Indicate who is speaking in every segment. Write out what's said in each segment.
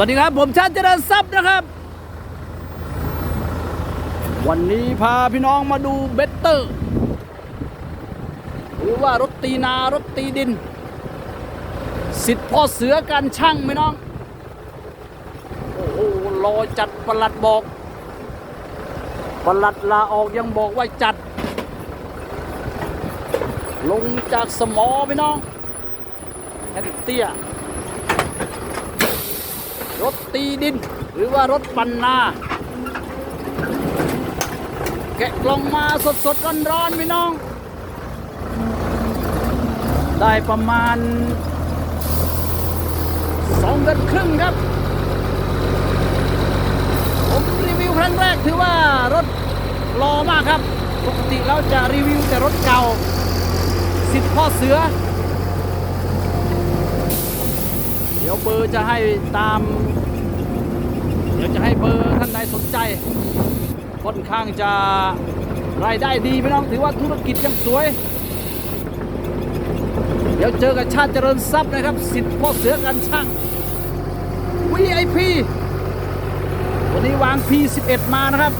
Speaker 1: วัสดีครับ ผมชาติเจริญทรัพย์นะครับ วันนี้พาพี่น้องมาดูเบตเตอร์ หรือว่ารถตีนารถตีดิน สิทธิ์พ่อเสือการช่างไหมน้อง โอ้โหรอจัดประหลัดบอกประหลัดลาออกยังบอกว่าจัด ลงจากสมอพี่น้องแอนเตี้ย รถตีดิน หรือว่ารถปันนาแกะกล่องมาสดสดร้อนร้อนๆพี่น้อง ได้ประมาณสองเดือนครึ่งครับ ผมรีวิวครั้งแรกถือว่ารถรอมากครับ ปกติเราจะรีวิวแต่รถเก่าสิทธิ์พ่อเสือ เดี๋ยวเบอร์จะให้ตาม ยวจะให้เบอร์ท่านใดสนใจ ค่อนข้างจะรายได้ดีพี่น้องถือว่าธุรกิจยังสวย เดี๋ยวเจอกับชาติเจริญทรัพย์นะครับ สิทธิ์พ่อเสือกันช่าง VIP วันนี้วาง P11 มานะครับ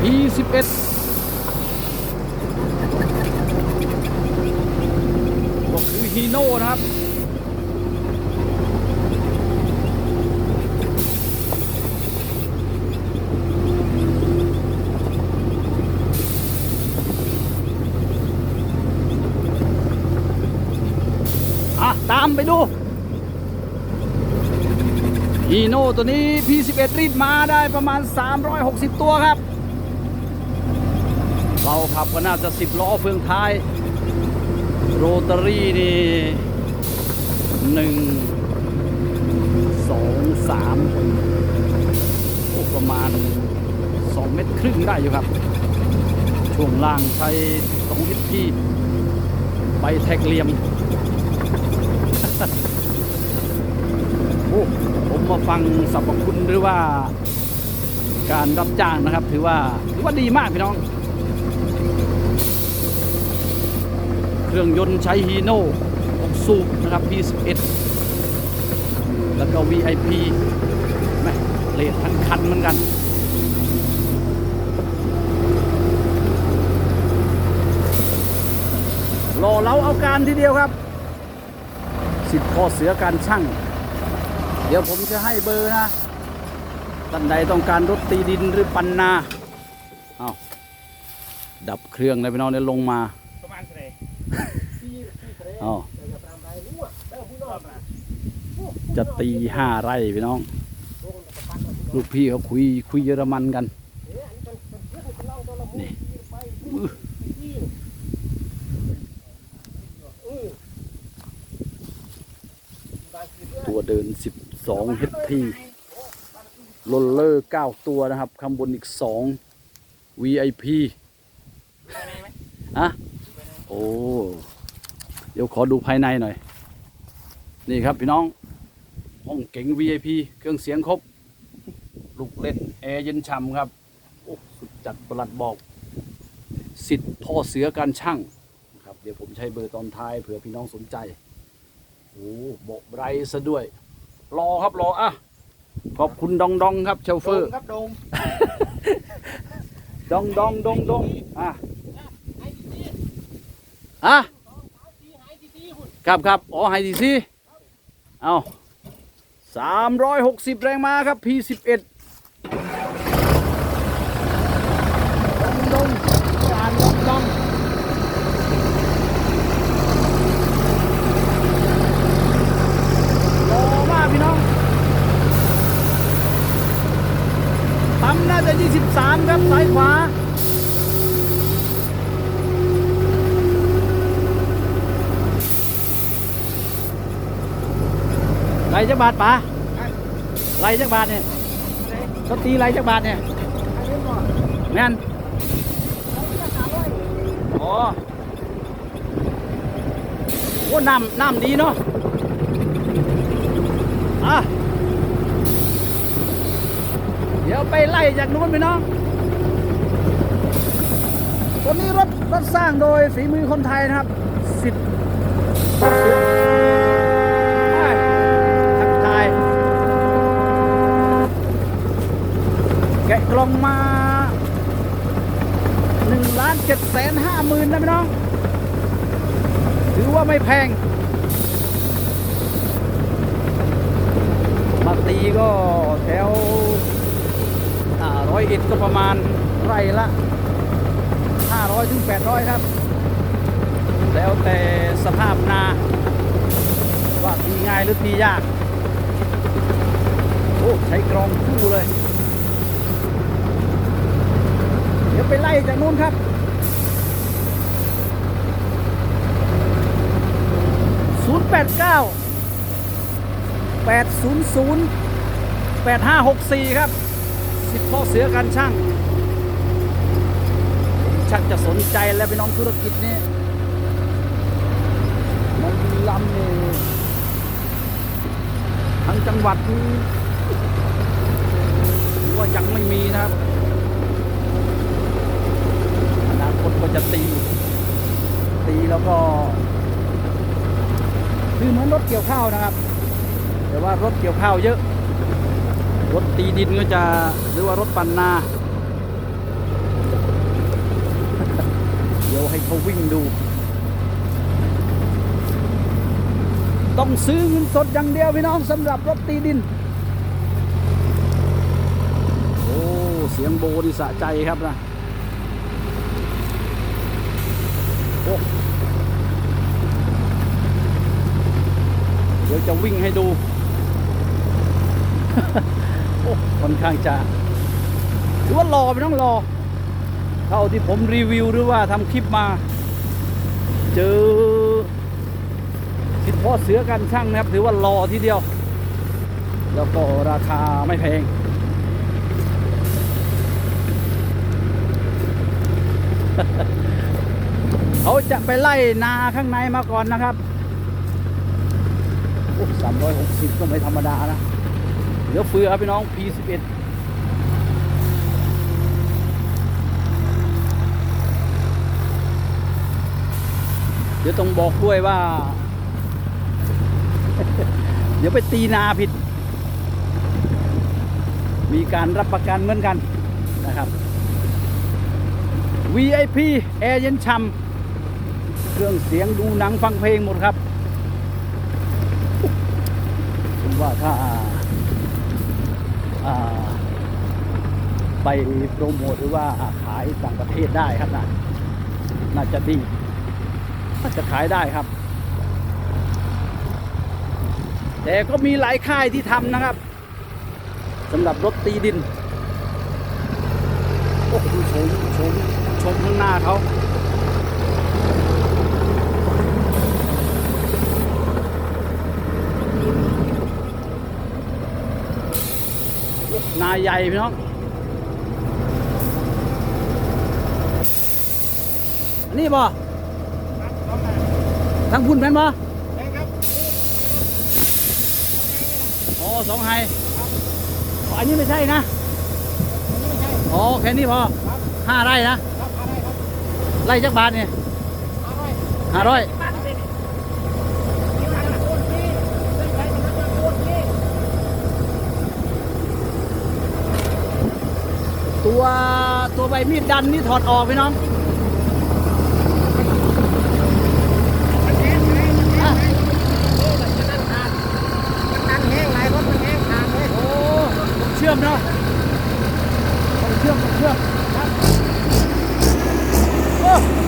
Speaker 1: P11 ก็คือฮีโน่นะครับ อะ ตาม ไปดูฮีโน่ตัวนี้ P11 รีดมาได้ประมาณ 360 ตัวครับ เราขับก็น่าจะ 10 ล้อเฟืองท้าย โรตารี่นี่หนึ่งสองสามประมาณ 2 เมตรครึ่งได้อยู่ครับ ช่วงล่างใช้2ลิตรที่ใบแท็กเหลี่ยม โอ้ผมมาฟังสรรพคุณหรือว่า การรับจ้างนะครับ ถือว่าถือว่าดีมากพี่น้อง เครื่องยนต์ใช้ฮีโน่6สูบนะครับ P11 แล้วก็ VIP แม่เลททั้งคันเหมือนกันรอเราเอาการทีเดียวครับ สิทธิ์พ่อเสือการช่าง เดี๋ยวผมจะให้เบอร์นะท่านใดต้องการรถตีดินหรือปันนาเอาดับเครื่องเลยพี่น้องเนี่ยลงมา
Speaker 2: ประมาณเท่าไหร่
Speaker 1: เอาจะตีห้าไร่พี่น้อง ลูกพี่เขาคุยคุยเยอรมันกัน ตัวเดิน 12 HT โรลเลอร์ 9 ตัวนะครับ ข้างบนอีก 2 VIP อะโอ้ เดี๋ยวขอดูภายในหน่อย นี่ครับพี่น้องห้องเก๋ง VIP เครื่องเสียงครบ ลูกเล่นแอร์เย็นฉ่ำครับ โอ้สุดจัดประหลัดบอก สิทธิ์พ่อเสือการช่างครับ เดี๋ยวผมใช้เบอร์ตอนท้ายเผื่อพี่น้องสนใจ โอ้โบกไรซะด้วย รอครับรออะขอบคุณดองดองครับเชฟเฟอร์
Speaker 2: ครับโดม
Speaker 1: ดองดองดองดองอะอะครับครับอ๋อไฮดีซีเอาสามร้อยหกสิบแรงม้าครับ P11 ดองดองอ่านดองดองรอมากพี่น้อง ปั๊มน่าจะ 23 ครับซ้ายขวา ไร จักบาทป๋าไรจักบาทเนี่ยเขาตีไรจักบาทเนี่ยแม่นอ๋อโอ้น้ำน้ำดีเนาะอะเดี๋ยวไปไล่จากนู้นไปเน้องตัวนี้รถรถสร้างโดยฝีมือคนไทยนะครับสิท ล่องมา1ล้าน7แสนห้าหมื่นนะพี่น้อง ถือว่าไม่แพงมาตีก็แถวร้อยเอ็ดก็ประมาณไร่ละ500ถึง800ครับ แล้วแต่สภาพนา ว่าตีง่ายหรือตียาก โอ้ ใช้กรองคู่เลย เดี๋ยวไปไล่จากนู้นครับ089 800 8564ครับสิบพ่อเสือกันช่างชักจะสนใจแล้วไปน้องธุรกิจนี้มันลำนี่ทั้งจังหวัดนี้ว่ายังไม่มีนะครับ อนคตก็จะตี ตีแล้วก็ คือเหมือนรถเกี่ยวข้าวนะครับ แต่ว่ารถเกี่ยวข้าวเยอะ รถตีดินก็จะหรือว่ารถปั่นนาเดี๋ยวให้เขาวิ่งดู ต้องซื้อเงินสดอย่างเดียวพี่น้องสำหรับรถตีดินโอ้เสียงโบนี่สะใจครับนะโอ้เดี๋ยวจะวิ่งให้ดู โอ้ค่อนข้างจะถือว่ารอไม่ต้องรอ เท่าที่ผมรีวิวหรือว่าทำคลิปมา เจอคิดพ่อเสือกันช่างนะครับ ถือว่ารอทีเดียว แล้วก็ราคาไม่แพงเขาจะไปไล่นาข้างในมาก่อนนะครับ สามร้อยหกสิบก็ไม่ธรรมดานะเหลือเฟือครับพี่น้อง P11 เดี๋ยวต้องบอกด้วยว่า เดี๋ยวไปตีนาผิด มีการรับประกันเหมือนกันนะครับ VIP แอร์เย็นช่ำเครื่องเสียงดูหนังฟังเพลงหมดครับผม ว่าถ้าาไปโปรโมทหรือว่าขายต่างประเทศได้ครับนะน่าจะดีน่าจะขายได้ครับ แต่ก็มีหลายค่ายที่ทำนะครับสำหรับรถตีดิน โอ้ดูชมชมชมข้างหน้าเขา นาใหญ่พี่น้องนี่บ่ทั้งพุ่นแม่นบ่อ๋อสองไฮอ๋ออันนี้ไม่ใช่นะอ๋อแค่นี้พอห้าไร่นะไร่จักบาทเนี่ยห้าร้อย ตัวตัวใบมีดดันนี่ถอดออกพี่น้องอะโอ้เชื่อมเนาะต้องเชื่อมต้องเชื่อมครับ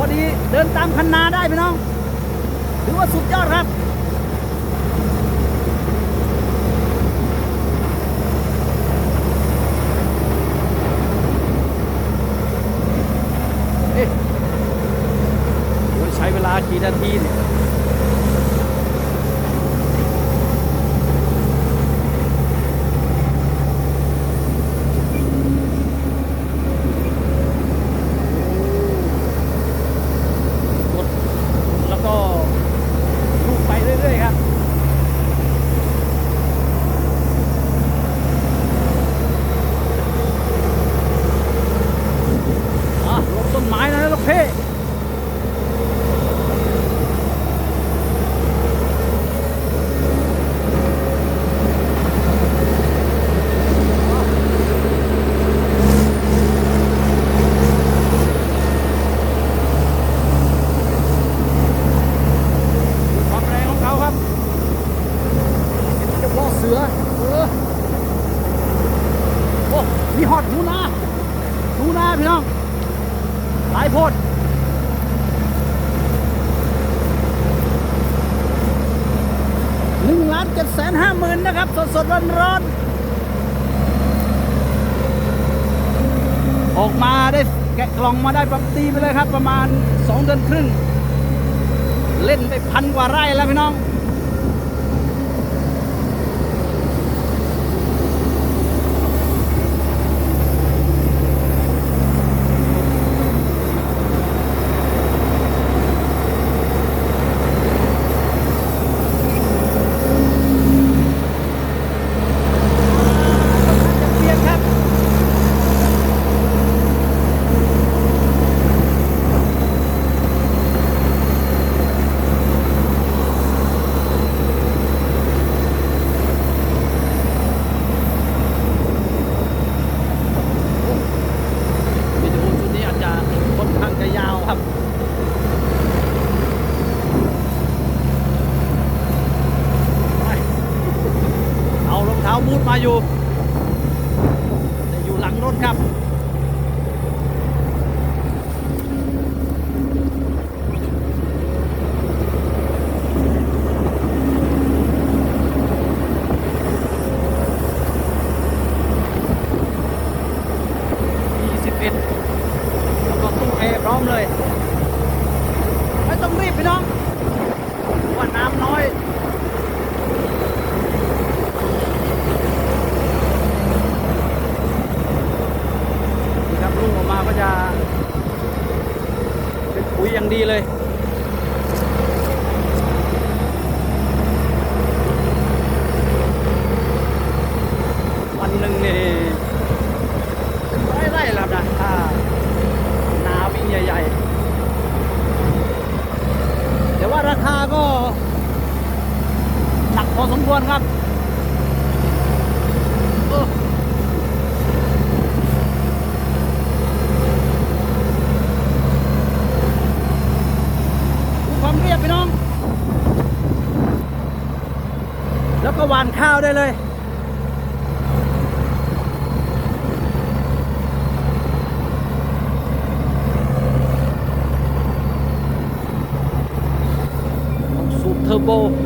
Speaker 1: อดีเดินตามคันนาได้พี่น้อง ถือว่าสุดยอดครับใช้เวลากี่นาทีเนี่ย ลองมาได้ประตีไปเลยครับ ประมาณ 2 เดือนครึ่ง เล่นไปพันกว่าไร่แล้วพี่น้อง 不